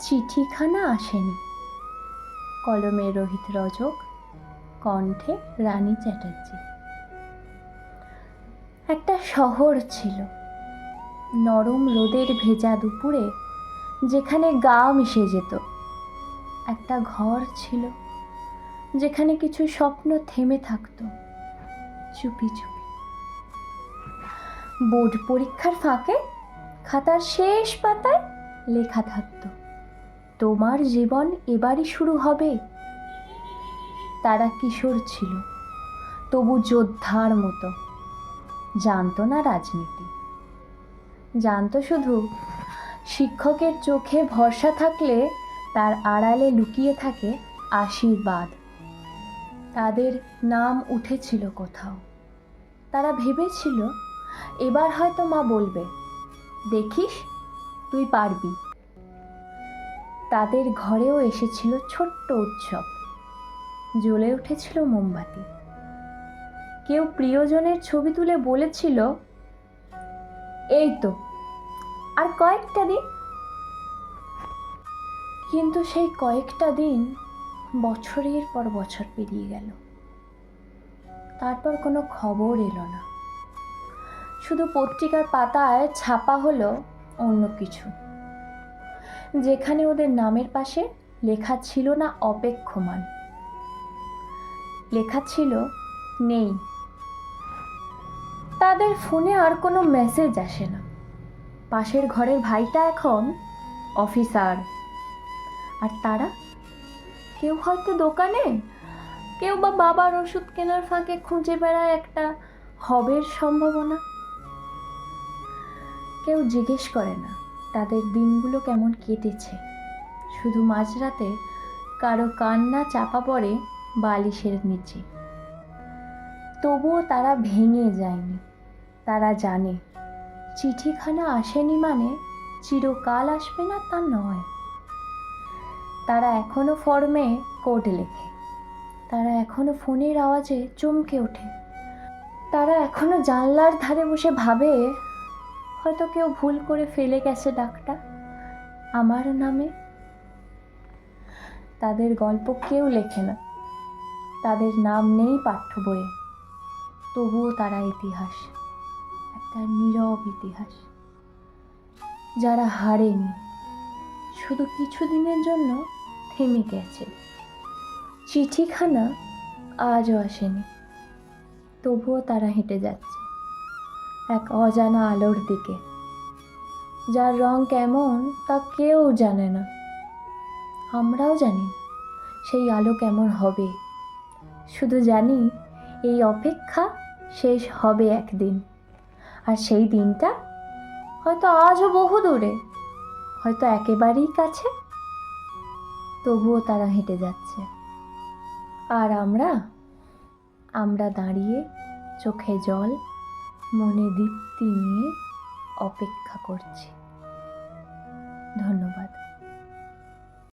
চিঠিখানা আসেনি। কলমে রোহিত রজক, কণ্ঠে রানী চ্যাটার্জি। একটা শহর ছিল, নরম রোদের ভেজা দুপুরে, যেখানে গা মিশে যেত। একটা ঘর ছিল, যেখানে কিছু স্বপ্ন থেমে থাকতো। চুপি চুপি। বোর্ড পরীক্ষার ফাঁকে খাতার শেষ পাতায় লেখা থাকতো। তোমার জীবন এবারই শুরু হবে? তারা কিশোর ছিল, তবু যোদ্ধার মতো। জানতো না রাজনীতি। জানতো শুধু শিক্ষকের চোখে ভরসা থাকলে তার আড়ালে লুকিয়ে থাকে আশীর্বাদ। তাদের নাম উঠেছিল কোথাও। তারা ভেবেছিল, এবার হয়তো মা বলবে, দেখিস, তুই পারবি তাদের ঘরেও এসেছিল ছোট্ট উৎসব। জ্বলে উঠেছিল মোমবাতি। কেউ প্রিয়জনের ছবি তুলে বলেছিল, এই তো, আর কয়েকটা দিন। কিন্তু সেই কয়েকটা দিন বছরের পর বছর পেরিয়ে গেল। তারপর কোনো খবর এলো না। শুধু পত্রিকার পাতায় ছাপা হলো অন্য কিছু। যেখানে ওদের নামের পাশে লেখা ছিল না অপেক্ষমান। লেখা ছিল, নেই। তাদের ফোনে আর কোনো মেসেজ আসে না। পাশের ঘরের ভাইটা এখন অফিসার। আর তারা? কেউ হয়তো দোকানে? কেউ বা বাবার ওষুধ কেনার ফাঁকে খুঁজে বেড়ায় একটা হবের সম্ভাবনা। কেউ জিজ্ঞেস করে না। তাদের দিনগুলো কেমন কেটেছে। শুধু মাঝরাতে কারও কান্না চাপা পড়ে বালিশের নিচে। তবুও তারা ভেঙে যায়নি। তারা জানে, চিঠিখানা আসেনি মানে চিরকাল আসবে না তা নয়। তারা এখনও ফর্মে কোড লেখে। তারা এখনও ফোনের আওয়াজে চমকে ওঠে। তারা এখনও জানলার ধারে বসে ভাবে হয়তো কেউ ভুল করে ফেলে গেছে ডাকটা। আমার নামে তাদের গল্প কেউ লেখে না। তাদের নাম নেই পাঠ্য বইয়ে। তবুও তারা ইতিহাস, একটা নীরব ইতিহাস, যারা হারেনি, শুধু কিছুদিনের জন্য থেমে গেছে। চিঠিখানা আজও আসেনি, তবুও তারা হেঁটে যাচ্ছে। এক অজানা আলোর দিকে। যার রং কেমন তা কেউ জানে না। আমরাও জানি সেই আলো কেমন হবে। শুধু জানি এই অপেক্ষা শেষ হবে একদিন। আর সেই দিনটা হয়তো আজও বহু দূরে, হয়তো একেবারেই কাছে। তবুও তারা হেঁটে যাচ্ছে। আর আমরা আমরা দাঁড়িয়ে চোখে জল মনে দীপ্তি নিয়ে অপেক্ষা করছি। ধন্যবাদ।